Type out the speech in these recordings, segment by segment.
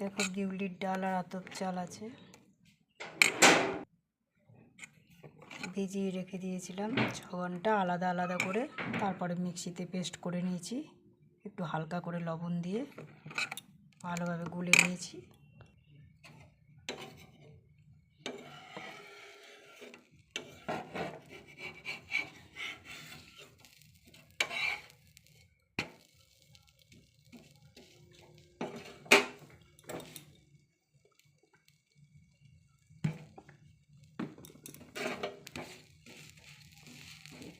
দেখো বিউলির ডাল আর আতপ চাল আছে। ভিজিয়ে রেখে দিয়েছিলাম ছ ঘণ্টা আলাদা আলাদা করে। তারপরে মিক্সিতে পেস্ট করে নিয়েছি। একটু হালকা করে লবণ দিয়ে ভালোভাবে গুলে নিয়েছি।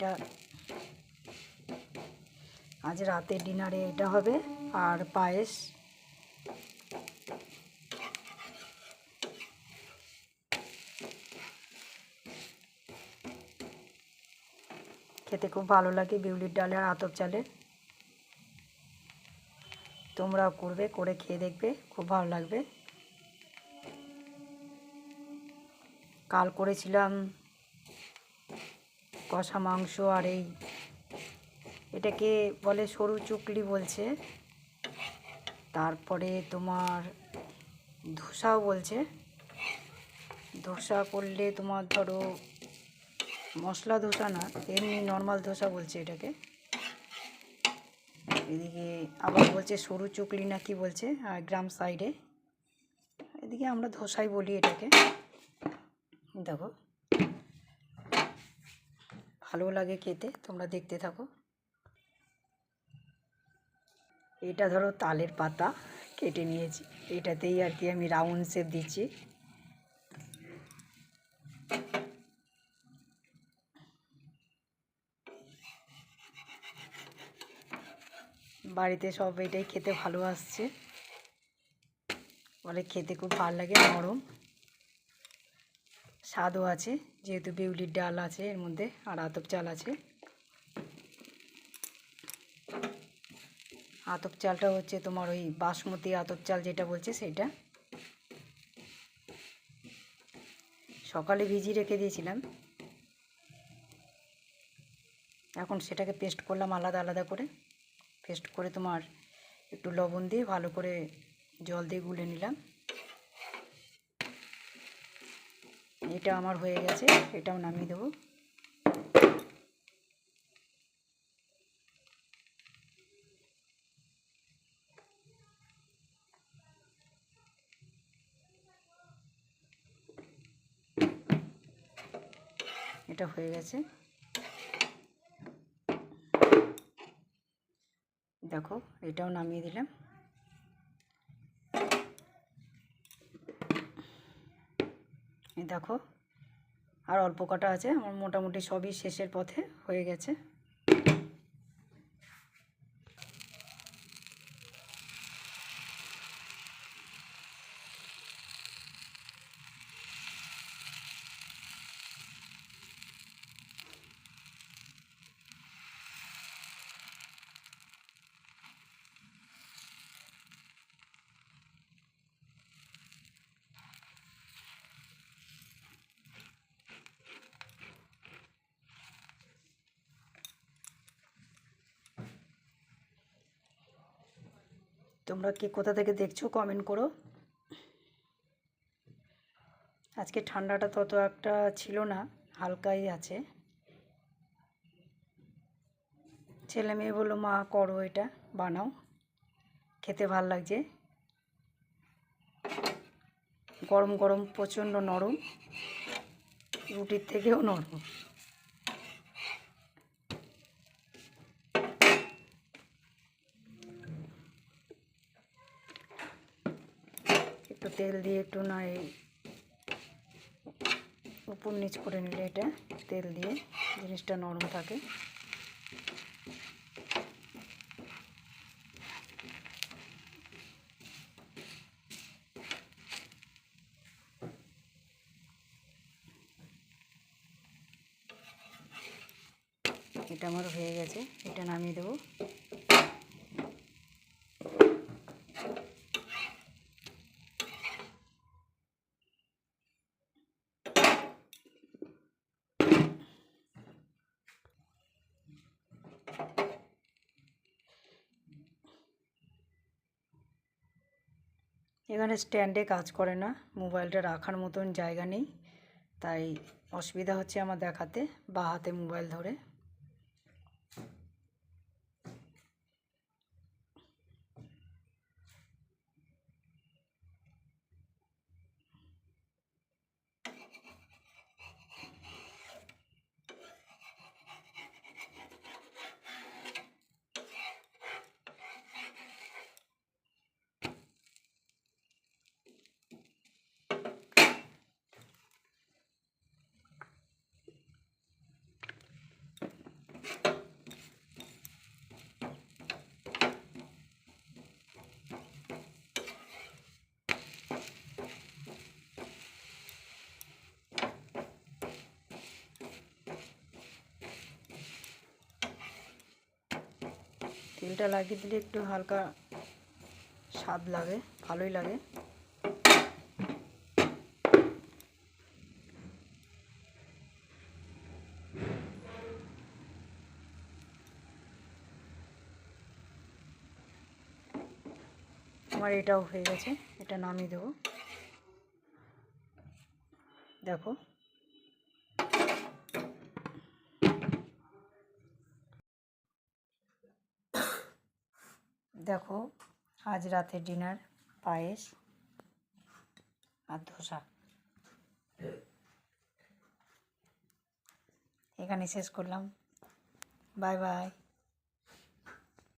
এটা আজ রাতে ডিনারে এটা হবে আর পায়েস। খেতে খুব ভালো লাগে বিউলির ডালে আর আতপ চালে। তোমরাও করবে, করে খেয়ে দেখবে, খুব ভালো লাগবে। কাল করেছিলাম কষা মাংস আর এই এটাকে বলে সরু চুকলি বলছে। তারপরে তোমার ধোসাও বলছে। ধোসা করলে তোমার ধরো মশলা ধোসা না, এমনি নর্মাল ধোসা বলছে এটাকে। এদিকে আবার বলছে সরু চুকলি না কি বলছে আর গ্রাম সাইডে এদিকে আমরা ধোসাই বলি এটাকে। দেখো। ভালো লাগে খেতে, তোমরা দেখতে থাকো। এটা ধরো তালের পাতা, কেটে নিয়েছি। এটাতেই আর কি আমি রাউন্ড শেপ দিচ্ছি। বাড়িতে সব এটাই খেতে ভালো আসছে বলে খেতে খুব ভালো লাগে, নরম। স্বাদও আছে, যেহেতু বিউলির ডাল আছে, এর মধ্যে আর আতপ চাল আছে। আতপ চালটা হচ্ছে তোমার ওই বাসমতি আতপ চাল যেটা বলছে সেটা। সকালে ভিজিয়ে রেখে দিয়েছিলাম। এখন সেটাকে পেস্ট করলাম আলাদা আলাদা করে। পেস্ট করে তোমার একটু লবণ দিয়ে ভালো করে জল দিয়ে গুলে নিলাম। এটা আমার হয়ে গেছে এটাও নামিয়ে দেবো। এটা হয়ে গেছে। দেখো এটাও নামিয়ে দিলাম। দেখো। আর অল্প কটা আছে। আমার মোটামুটি সবই শেষের পথে হয়ে গেছে। তোমরা কে কোথা থেকে দেখছ কমেন্ট করো। আজকে ঠান্ডাটা তত একটা ছিল না, হালকাই আছে। ছেলে মেয়ে বলল, মা, করো এটা, বানাও, খেতে ভালো লাগছে। গরম গরম, প্রচণ্ড নরম, রুটির থেকেও নরম। তেল দিয়ে একটু না এই উপর নিচ করে নিলে এটা, তেল দিয়ে জিনিসটা নরম থাকে। এটা আমার হয়ে গেছে, এটা নামিয়ে দেবো। এখানে স্ট্যান্ডে কাজ করে না, মোবাইলটা রাখার মতন জায়গা নেই, তাই অসুবিধা হচ্ছে আমার দেখাতে বা হাতে মোবাইল ধরে। তেলটা লাগিয়ে দিলে একটু হালকা স্বাদ লাগে, ভালোই লাগে। আমার এটাও হয়ে গেছে, এটা নামিয়ে দেবো। দেখো। দেখো আজ রাতে ডিনার পায়েস আর ধোসা। এখানে শেষ করলাম। Bye bye.